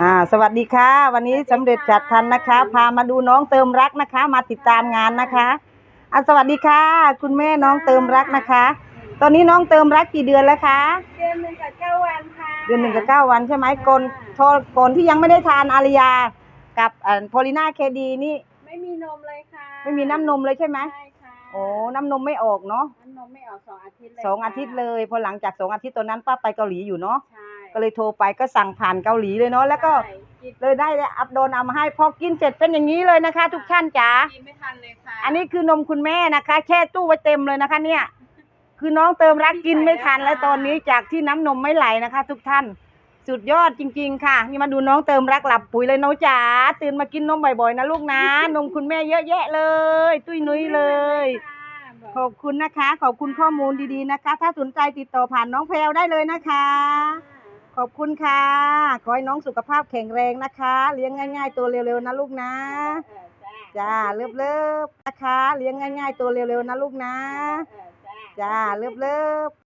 อ่าสวัสดีค่ะ วันนี้สำเร็จจัดทันนะคะ พามาดูน้องเติมรักนะคะ มาติดตามงานนะคะอะสวัสดีค่ะ คุณแม่น้องเติมรักนะคะ ตอนนี้น้องเติมรักกี่เดือนแล้วคะเดือนหนึ่งกับเก้าวันค่ะเดือนหนึ่งกับเก้าวันใช่ไหมก่อนโทษก่อนที่ยังไม่ได้ทานอาริยา กับอ่าโพลิน่าเคดีนี่ไม่มีนมเลยค่ะ ไม่มีน้ำนมเลยใช่ไหมใช่ค่ะโอ้น้ำนมไม่ออกเนาะน้ำนมไม่ออกสองอาทิตย์เลยสองอาทิตย์เลยพอหลังจากสองอาทิตย์ตอนนั้นป้าไปเกาหลีอยู่เนาะใช่ ก็เลยโทรไปก็สั่งผ่านเกาหลีเลยเนาะแล้วก็ใช่กินเลยได้อัพโดนเอามาให้พอกินเสร็จเป็นอย่างนี้เลยนะคะ ทุกท่านจ๋า กินไม่ทันเลยค่ะอันนี้คือนมคุณแม่นะคะ แช่ตู้ไว้เต็มเลยนะคะ เนี่ย คือน้องเติมรักกินไม่ทันแล้วตอนนี้จากที่น้ำนมไม่ไหลนะคะ ทุกท่านสุดยอดจริง ๆ ค่ะนี่มาดูน้องเติมรักหลับปุ๋ยเลยน้องจ๋าตื่นมากินนมบ่อยๆนะลูกนะนมคุณแม่เยอะแยะเลย ตุ้ยนุ้ยเลย ขอบคุณนะคะ ขอบคุณข้อมูลดีๆนะคะ ถ้าสนใจติดต่อผ่านน้องแพรวได้เลยนะคะ ขอบคุณค่ะ ขอให้น้องสุขภาพแข็งแรงนะคะ เลี้ยงง่าย ๆ ตัวเร็วๆนะลูกนะจ้าเลิบๆนะคะ เลี้ยงง่าย ๆ ตัวเร็วๆนะลูกนะจ้าจ้าเลิบๆ